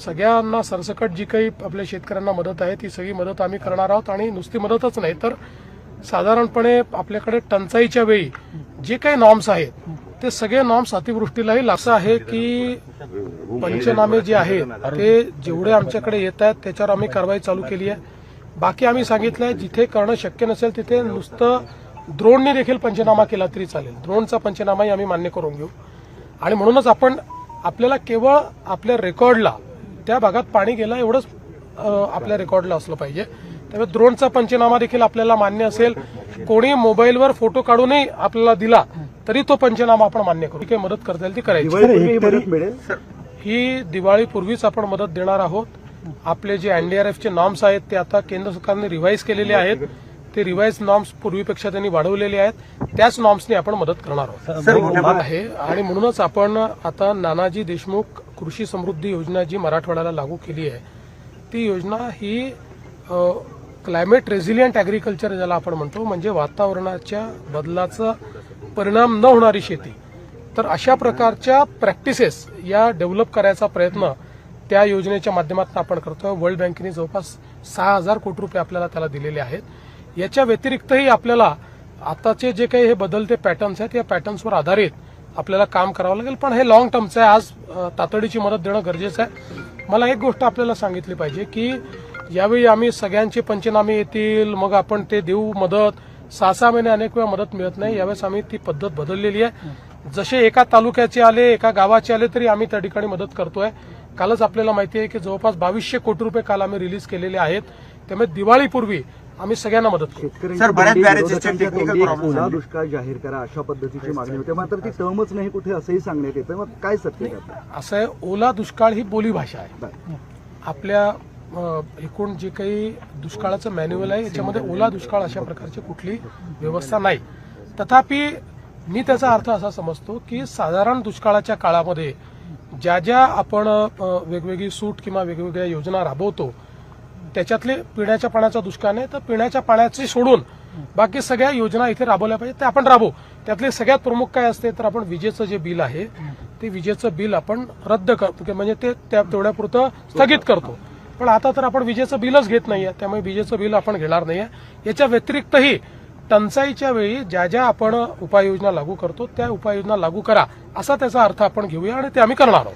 सगळ्यांना सरसकट जी काही आपल्या शेतकऱ्यांना मदत आहे ती सगळी मदत आम्ही करणार आहोत आणि नुसती मदतच नाही तर साधारणपणे आपल्याकडे टंचाईच्या वेळी जे काही नॉर्म्स आहेत ते सगळे नॉर्म्स अतिवृष्टीलाही असं आहे की पंचनामे जे आहेत ते जेवढे आमच्याकडे येत आहेत त्याच्यावर आम्ही कारवाई चालू केली आहे. बाकी आम्ही सांगितलंय जिथे करणं शक्य नसेल तिथे नुसतं द्रोणने देखील पंचनामा केला तरी चालेल. द्रोणचा पंचनामाही आम्ही मान्य करून घेऊ. आणि म्हणूनच आपण आपल्याला केवळ आपल्या रेकॉर्डला त्या भागात पाणी गेलं एवढंच आपल्या रेकॉर्डला असलं पाहिजे. त्यामुळे द्रोणचा पंचनामा देखील आपल्याला मान्य असेल. कोणी मोबाईलवर फोटो काढूनही आपल्याला दिला तरी तो पंचनामा आपण मान्य करू. काही मदत करता येईल ती करायची. ही दिवाळीपूर्वीच आपण मदत देणार आहोत. आपले जे एनडीआरएफचे नॉर्म्स आहेत ते आता केंद्र सरकारने रिवाईज केलेले आहेत. ते रिवाईज नॉर्म्स पूर्वीपेक्षा त्यांनी वाढवलेले आहेत. त्याच नॉर्म्सनी आपण मदत करणार आहोत. आहे. आणि म्हणूनच आपण आता नानाजी देशमुख कृषी समृद्धी योजना जी मराठवाड्याला लागू केली आहे ती योजना ही क्लायमेट रेझिलियंट ॲग्रिकल्चर ज्याला आपण म्हणतो म्हणजे वातावरणाच्या बदलाचा परिणाम न होणारी शेती. तर अशा प्रकारच्या प्रॅक्टिसेस या डेव्हलप करायचा प्रयत्न त्या योजनेच्या माध्यमातून आपण करतो वर्ल्ड बँकेने जवळपास सहा हजार कोटी रुपये आपल्याला त्याला दिलेले आहेत. याच्या व्यतिरिक्तही आपल्याला आताचे जे काही हे बदलते पॅटर्न्स आहेत या पॅटर्न्सवर आधारित आपल्याला काम करावं लागेल पण हे लॉंग टर्मचं आहे. आज तातडीची मदत देणं गरजेचं आहे. मला एक गोष्ट आपल्याला सांगितली पाहिजे की यावेळी आम्ही सगळ्यांचे पंचनामे येतील मग आपण ते देऊ मदत. सहा सहा महिने अनेक वेळा मदत मिळत नाही. यावेळेस आम्ही ती पद्धत बदललेली आहे. जसे एका तालुक्याचे आले एका गावाचे आले तरी आम्ही त्या ठिकाणी मदत करतोय. कालच आपल्याला माहिती आहे की जवळपास बावीसशे कोटी रुपये काल आम्ही रिलीज केलेले आहेत. त्यामुळे दिवाळीपूर्वी आम्ही सगळ्यांना मदत करू सर, बऱ्याच झाले. दुष्काळ जाहीर करा अशा पद्धतीची मागणी होते मात्र ती टर्मच नाही कुठे असंही सांगण्यात येतं मग काय सत्य आहे? असं आहे ओला दुष्काळ ही बोलीभाषा आहे बरं. आपल्या एकूण जे काही दुष्काळाचं मॅन्युअल आहे याच्यामध्ये ओला दुष्काळ अशा प्रकारची कुठली व्यवस्था नाही तथापि मी त्याचा अर्थ असा समजतो की साधारण दुष्काळाच्या काळामध्ये ज्या ज्या आपण वेगवेगळी सूट किंवा वेगवेगळ्या योजना राबवतो त्याच्यातले पिण्याच्या पाण्याचा दुष्काळ नाही तर पिण्याच्या पाण्याचे सोडून बाकी सगळ्या योजना इथे राबवल्या पाहिजे ते आपण राबवू. त्यातले सगळ्यात प्रमुख काय असते तर आपण विजेचं जे बिल आहे ते विजेचं बिल आपण रद्द करतो म्हणजे ते त्या तेवढ्यापुरतं स्थगित करतो. पण आता तर आपण विजेचं बिलच घेत नाहीये त्यामुळे विजेचं बिल आपण घेणार नाहीये. याच्या व्यतिरिक्तही टंचाईच्या वेळी ज्या ज्या आपण उपाययोजना लागू करतो त्या उपाययोजना लागू करा असा त्याचा अर्थ आपण घेऊया आणि ते आम्ही करणार आहोत.